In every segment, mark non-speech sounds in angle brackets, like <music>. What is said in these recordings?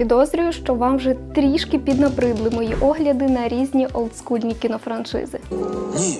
Підозрюю, що вам вже трішки піднабридли мої огляди на різні олдскульні кінофраншизи. Ні.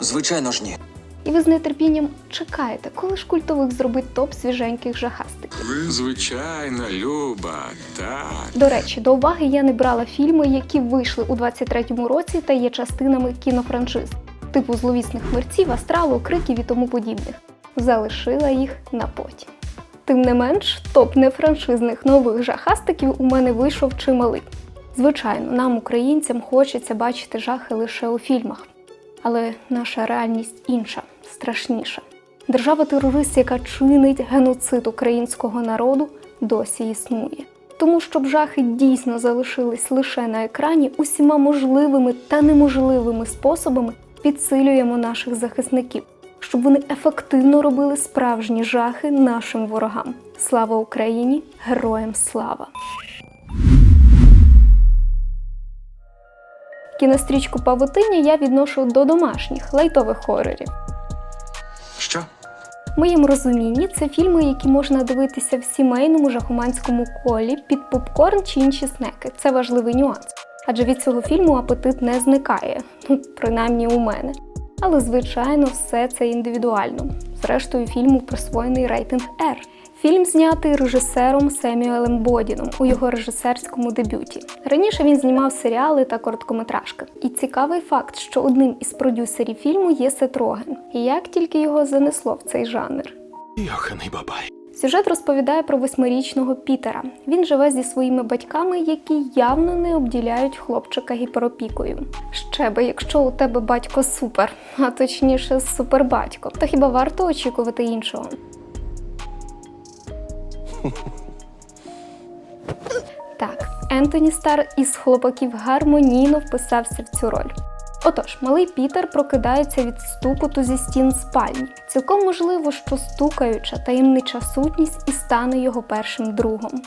Звичайно ж ні. І ви з нетерпінням чекаєте, коли ж культовик зробить топ свіженьких жахастиків. Ви, звичайно, Люба, так. До речі, до уваги я не брала фільми, які вийшли у 23-му році та є частинами кінофраншиз, типу зловісних мерців, астралу, криків і тому подібних. Залишила їх на потім. Тим не менш, топ нефраншизних нових жахастиків у мене вийшов чималий. Звичайно, нам, українцям, хочеться бачити жахи лише у фільмах. Але наша реальність інша, страшніша. Держава-терорист, яка чинить геноцид українського народу, досі існує. Тому, щоб жахи дійсно залишились лише на екрані, усіма можливими та неможливими способами підсилюємо наших захисників, щоб вони ефективно робили справжні жахи нашим ворогам. Слава Україні! Героям слава! Кінострічку Павутиння я відношу до домашніх лайтових хорорів. Що? В моєму розумінні це фільми, які можна дивитися в сімейному жахоманському колі під попкорн чи інші снеки. Це важливий нюанс. Адже від цього фільму апетит не зникає, ну принаймні у мене. Але звичайно, все це індивідуально. Зрештою, фільму присвоєний рейтинг R. Фільм знятий режисером Семюелем Бодіном у його режисерському дебюті. Раніше він знімав серіали та короткометражки. І цікавий факт, що одним із продюсерів фільму є Сет Роген. І як тільки його занесло в цей жанр. Йоханий бабай. Сюжет розповідає про восьмирічного Пітера. Він живе зі своїми батьками, які явно не обділяють хлопчика гіперопікою. Ще би, якщо у тебе батько супер, а точніше супербатько, то хіба варто очікувати іншого? Так, Ентоні Стар із хлопаків гармонійно вписався в цю роль. Отож, малий Пітер прокидається від стукоту зі стін спальні. Цілком можливо, що стукаюча таємнича сутність і стане його першим другом.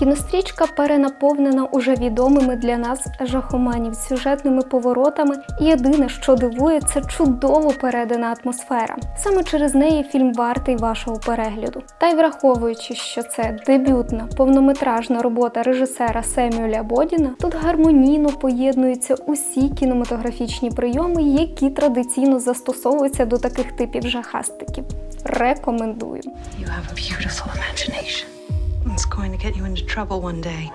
Кінострічка перенаповнена уже відомими для нас жахоманів сюжетними поворотами, і єдине, що дивує, це чудово передана атмосфера. Саме через неї фільм вартий вашого перегляду. Та й враховуючи, що це дебютна повнометражна робота режисера Семюеля Бодіна, тут гармонійно поєднуються усі кінематографічні прийоми, які традиційно застосовуються до таких типів жахастиків. Рекомендую. You have a beautiful imagination. Going to get you into trouble one day.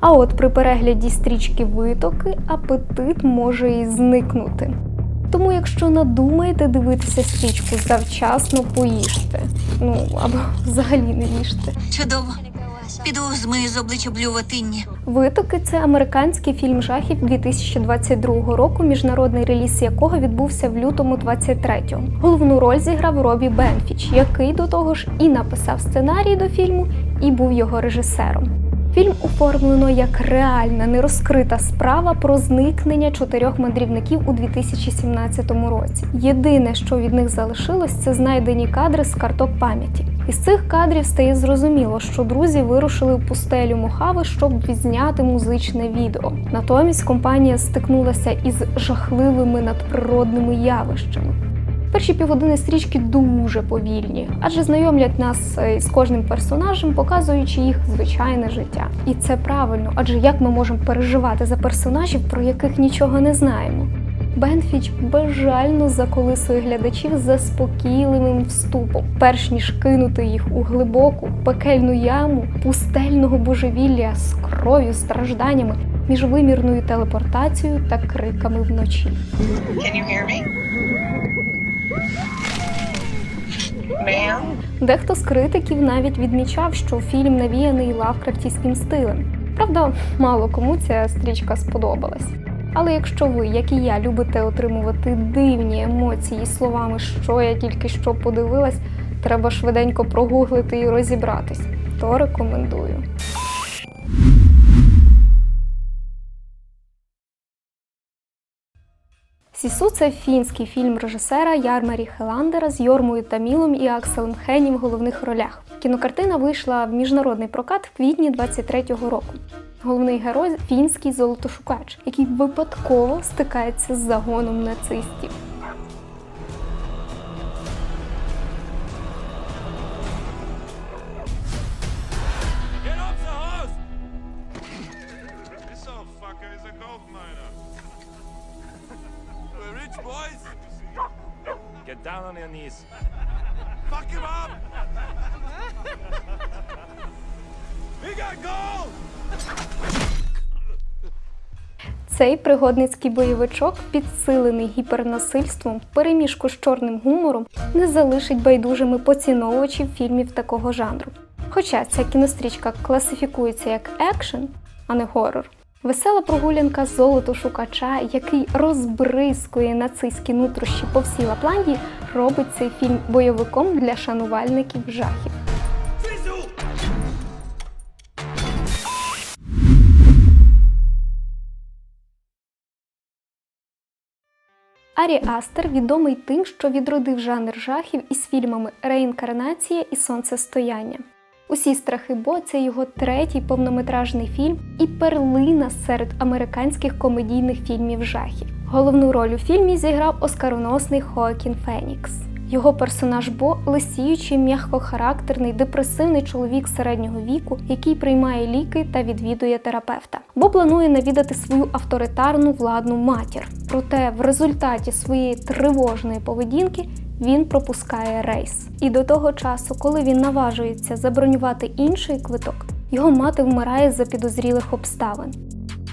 А от при перегляді стрічки витоки апетит може і зникнути. Тому, якщо надумаєте дивитися стрічку, завчасно поїжте. Ну або взагалі не їжте. Чудово. Піду змию з обличчя блюватиння. Витоки це американський фільм жахів 2022 року, міжнародний реліз якого відбувся в лютому 23-го. Головну роль зіграв Робі Бенфіч, який до того ж і написав сценарій до фільму, і був його режисером. Фільм оформлено як реальна нерозкрита справа про зникнення чотирьох мандрівників у 2017 році. Єдине, що від них залишилось, це знайдені кадри з карток пам'яті. Із цих кадрів стає зрозуміло, що друзі вирушили в пустелю Мохави, щоб відзняти музичне відео. Натомість компанія стикнулася із жахливими надприродними явищами. Перші півгодини стрічки дуже повільні, адже знайомлять нас е, з кожним персонажем, показуючи їх звичайне життя. І це правильно, адже як ми можемо переживати за персонажів, про яких нічого не знаємо. Бенфіч безжально заколисує глядачів заспокійливим вступом, перш ніж кинути їх у глибоку пекельну яму пустельного божевілля з кров'ю, стражданнями, міжвимірною телепортацією та криками вночі. Can you hear me? Дехто з критиків навіть відмічав, що фільм навіяний лавкрафтівським стилем. Правда, мало кому ця стрічка сподобалась. Але якщо ви, як і я, любите отримувати дивні емоції словами, що я тільки що подивилась, треба швиденько прогуглити і розібратись, то рекомендую. Сісу це фінський фільм режисера Ярмарі Хеландера з Йормою Тамілом і Акселем Хені в головних ролях. Кінокартина вийшла в міжнародний прокат в квітні 23-го року. Головний герой фінський золотошукач, який випадково стикається з загоном нацистів. Fuck him up! we got gold! Цей пригодницький бойовичок, підсилений гіпернасильством, переміжку з чорним гумором, не залишить байдужими поціновувачів фільмів такого жанру. Хоча ця кінострічка класифікується як екшен, а не горор. Весела прогулянка золотошукача, який розбризкує нацистські нутрощі по всій Лапландії, робить цей фільм бойовиком для шанувальників жахів. Арі Астер відомий тим, що відродив жанр жахів із фільмами Реінкарнація і Сонцестояння. Усі страхи Бо це його третій повнометражний фільм і перлина серед американських комедійних фільмів жахів. Головну роль у фільмі зіграв оскароносний Хоакін Фенікс. Його персонаж Бо лисіючий, м'якохарактерний, депресивний чоловік середнього віку, який приймає ліки та відвідує терапевта. Бо планує навідати свою авторитарну владну матір. Проте в результаті своєї тривожної поведінки він пропускає рейс. І до того часу, коли він наважується забронювати інший квиток, його мати вмирає за підозрілих обставин.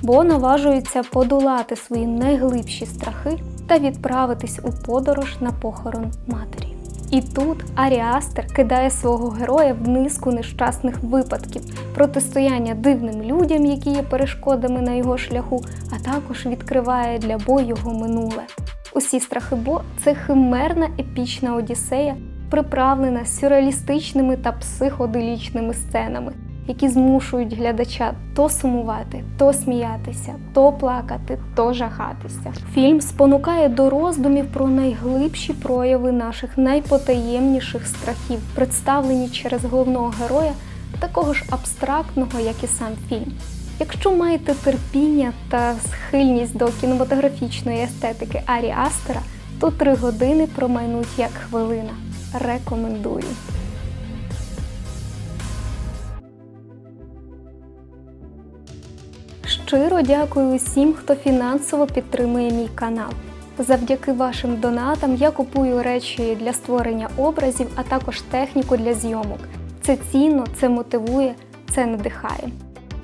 Бо наважується подолати свої найглибші страхи та відправитись у подорож на похорон матері. І тут Аріастер кидає свого героя в низку нещасних випадків, протистояння дивним людям, які є перешкодами на його шляху, а також відкриває для Бо його минуле. Усі страхи Бо це химерна епічна одіссея, приправлена сюрреалістичними та психоделічними сценами, які змушують глядача то сумувати, то сміятися, то плакати, то жахатися. Фільм спонукає до роздумів про найглибші прояви наших найпотаємніших страхів, представлені через головного героя, такого ж абстрактного, як і сам фільм. Якщо маєте терпіння та схильність до кінематографічної естетики Арі Астера, то три години промайнуть як хвилина. Рекомендую. Щиро дякую усім, хто фінансово підтримує мій канал. Завдяки вашим донатам я купую речі для створення образів, а також техніку для зйомок. Це цінно, це мотивує, це надихає.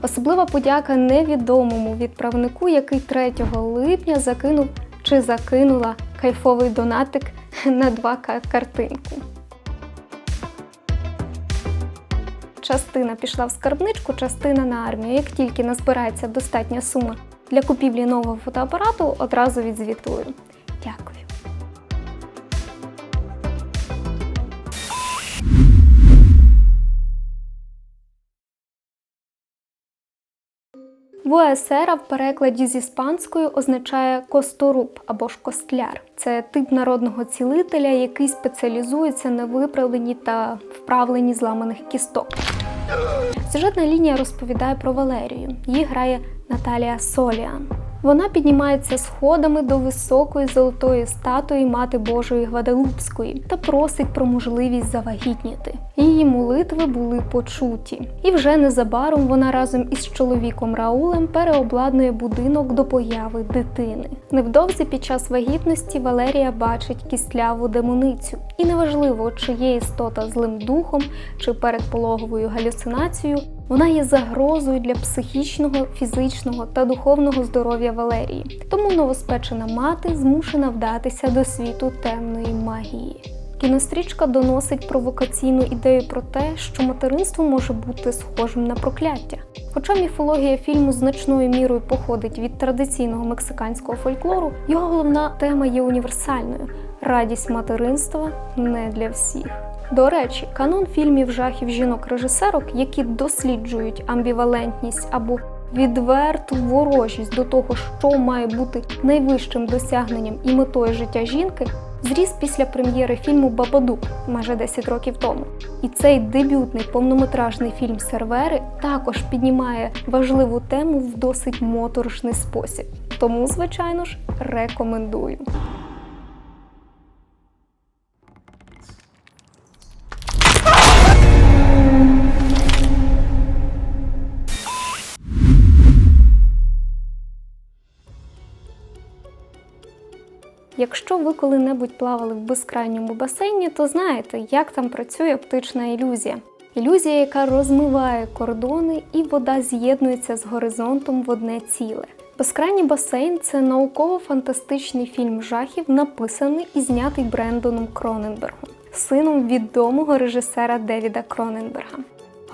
Особлива подяка невідомому відправнику, який 3 липня закинув чи закинула кайфовий донатик <laughs> на 2К картинку. Частина пішла в скарбничку, частина на армію. Як тільки назбирається достатня сума для купівлі нового фотоапарату, одразу відзвітую. Дякую. Буесера в перекладі з іспанської означає косторуб або ж костляр. Це тип народного цілителя, який спеціалізується на виправленні та вправленні зламаних кісток. Сюжетна лінія розповідає про Валерію. Її грає Наталія Соліан. Вона піднімається сходами до високої золотої статуї Мати Божої Гваделупської та просить про можливість завагітніти. Її молитви були почуті, і вже незабаром вона разом із чоловіком Раулем переобладнує будинок до появи дитини. Невдовзі під час вагітності Валерія бачить кістляву демоницю, і неважливо, чи є істота злим духом, чи передпологовою галюцинацією, вона є загрозою для психічного, фізичного та духовного здоров'я Валерії. Тому новоспечена мати змушена вдатися до світу темної магії. Кінострічка доносить провокаційну ідею про те, що материнство може бути схожим на прокляття. Хоча міфологія фільму значною мірою походить від традиційного мексиканського фольклору, його головна тема є універсальною радість материнства не для всіх. До речі, канон фільмів жахів жінок-режисерок, які досліджують амбівалентність або відверту ворожість до того, що має бути найвищим досягненням і метою життя жінки, зріс після прем'єри фільму Бабадук майже 10 років тому. І цей дебютний повнометражний фільм Сервери також піднімає важливу тему в досить моторошний спосіб. Тому, звичайно ж, рекомендую. Якщо ви коли-небудь плавали в безкрайньому басейні, то знаєте, як там працює оптична ілюзія. Ілюзія, яка розмиває кордони, і вода з'єднується з горизонтом в одне ціле. Безкрайній басейн це науково-фантастичний фільм жахів, написаний і знятий Брендоном Кроненбергом, сином відомого режисера Девіда Кроненберга.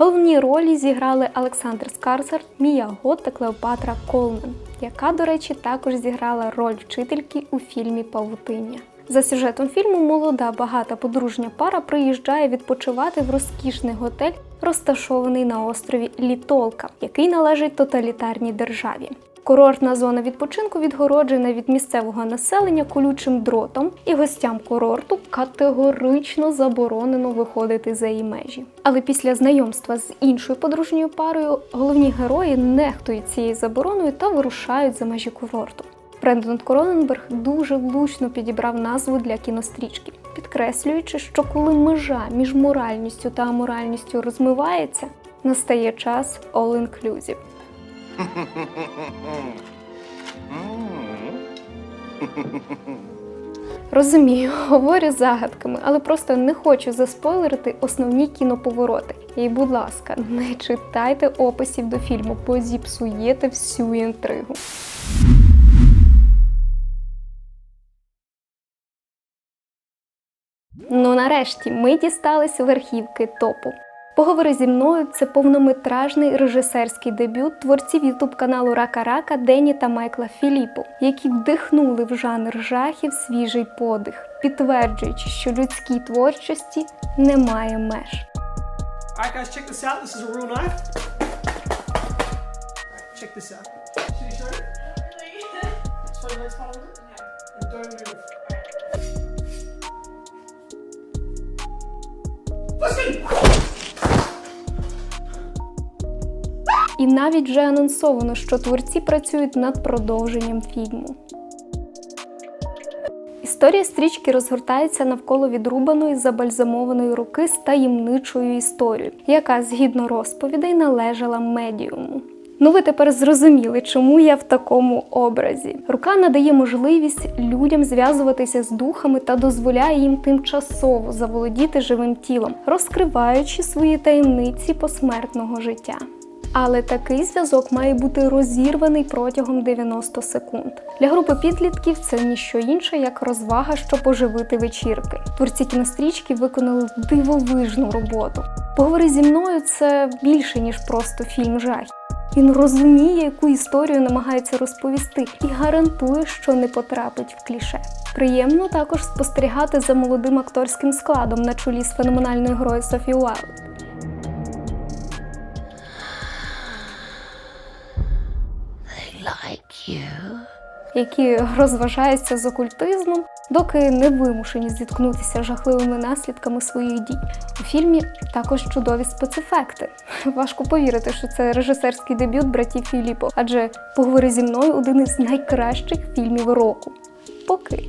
Головні ролі зіграли Олександр Скарсер, Мія Гот та Клеопатра Колмен, яка, до речі, також зіграла роль вчительки у фільмі Павутиння. За сюжетом фільму молода багата подружня пара приїжджає відпочивати в розкішний готель, розташований на острові Літолка, який належить тоталітарній державі. Курортна зона відпочинку відгороджена від місцевого населення колючим дротом, і гостям курорту категорично заборонено виходити за її межі. Але після знайомства з іншою подружньою парою головні герої нехтують цією забороною та вирушають за межі курорту. Брендон Кроненберг дуже влучно підібрав назву для кінострічки, підкреслюючи, що коли межа між моральністю та аморальністю розмивається, настає час all-inclusive. Розумію, говорю загадками, але просто не хочу заспойлерити основні кіноповороти. І, будь ласка, не читайте описів до фільму, бо зіпсуєте всю інтригу. Ну нарешті ми дістались верхівки топу. Поговори зі мною це повнометражний режисерський дебют творців ютуб каналу Рака Рака Дені та Майкла Філіппо, які вдихнули в жанр жахів свіжий подих, підтверджуючи, що людській творчості немає меж. Alright, guys, check this. Listen! І навіть вже анонсовано, що творці працюють над продовженням фільму. Історія стрічки розгортається навколо відрубаної забальзамованої руки з таємничою історією, яка, згідно розповідей, належала медіуму. Ну, ви тепер зрозуміли, чому я в такому образі. Рука надає можливість людям зв'язуватися з духами та дозволяє їм тимчасово заволодіти живим тілом, розкриваючи свої таємниці посмертного життя. Але такий зв'язок має бути розірваний протягом 90 секунд. Для групи підлітків це ніщо інше, як розвага, щоб оживити вечірки. Творці кінострічки виконали дивовижну роботу. Поговори зі мною це більше ніж просто фільм жахів. Він розуміє, яку історію намагається розповісти, і гарантує, що не потрапить в кліше. Приємно також спостерігати за молодим акторським складом на чолі з феноменальною грою Софі Уайлд. Які розважаються з окультизмом, доки не вимушені зіткнутися жахливими наслідками своїх дій. У фільмі також чудові спецефекти. Важко повірити, що це режисерський дебют братів Філіппо, адже поговори зі мною один із найкращих фільмів року. Поки.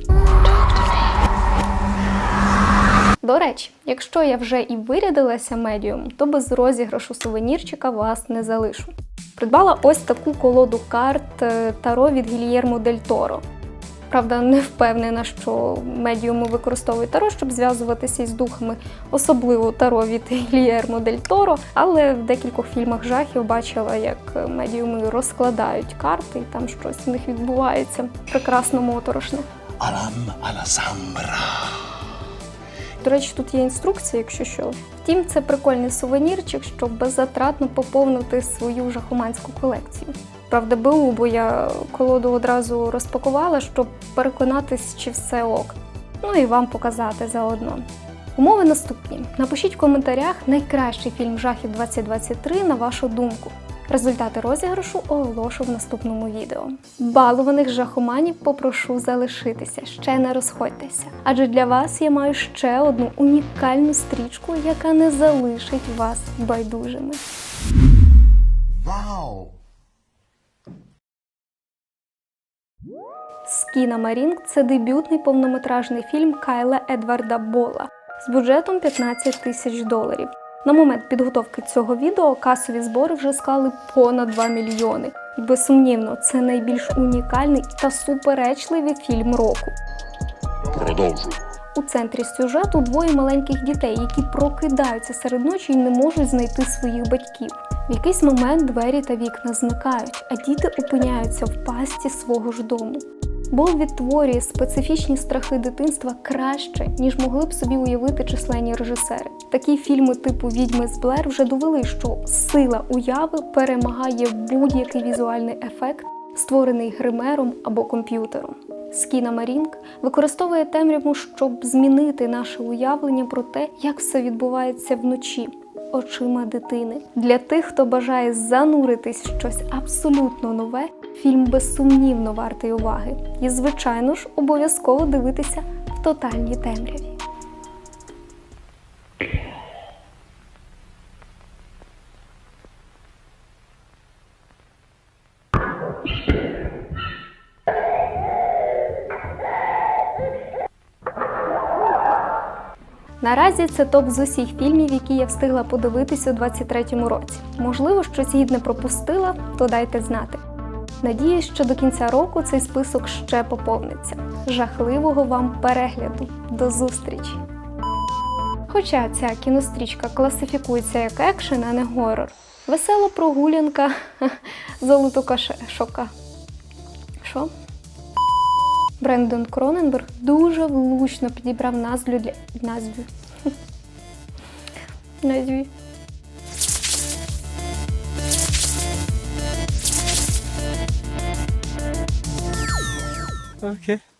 До речі, якщо я вже і вирядилася медіум, то без розіграшу сувенірчика вас не залишу. Придбала ось таку колоду карт е, Таро від Гільєрмо Дель Торо. Правда, не впевнена, що медіуми використовують таро, щоб зв'язуватися із духами, особливо таро від Гільєрмо Дель Торо. Але в декількох фільмах жахів бачила, як медіуми розкладають карти, і там щось в них відбувається. Прекрасно моторошне. Alam Alasambra. До речі, тут є інструкція, якщо що. Втім, це прикольний сувенірчик, щоб беззатратно поповнити свою жахоманську колекцію. Правда, БУ, бо я колоду одразу розпакувала, щоб переконатись, чи все ок. Ну і вам показати заодно. Умови наступні. Напишіть в коментарях найкращий фільм жахів 2023 на вашу думку. Результати розіграшу оголошу в наступному відео. Балуваних жахоманів попрошу залишитися, ще не розходьтеся. Адже для вас я маю ще одну унікальну стрічку, яка не залишить вас байдужими. Wow. Скіна Марінг це дебютний повнометражний фільм Кайла Едварда Бола з бюджетом 15 тисяч доларів. На момент підготовки цього відео касові збори вже склали понад 2 мільйони. І безсумнівно, це найбільш унікальний та суперечливий фільм року. Продовжуй. У центрі сюжету двоє маленьких дітей, які прокидаються серед ночі і не можуть знайти своїх батьків. В якийсь момент двері та вікна зникають, а діти опиняються в пасті свого ж дому. Бол відтворює специфічні страхи дитинства краще, ніж могли б собі уявити численні режисери. Такі фільми типу Відьми з Блер вже довели, що сила уяви перемагає будь-який візуальний ефект, створений гримером або комп'ютером. Скіна Марінг використовує темряву, щоб змінити наше уявлення про те, як все відбувається вночі очима дитини. Для тих, хто бажає зануритись в щось абсолютно нове, фільм безсумнівно вартий уваги. І, звичайно ж, обов'язково дивитися в тотальній темряві. Наразі це топ з усіх фільмів, які я встигла подивитися у 23-му році. Можливо, щось гідне пропустила, то дайте знати. Надіюсь, що до кінця року цей список ще поповниться. Жахливого вам перегляду! До зустрічі! Хоча ця кінострічка класифікується як екшен, а не горор. Весела прогулянка <laughs> золотокашока. Що? Брендон Кроненберг дуже влучно підібрав назву для <laughs> назві. Назві. Okay.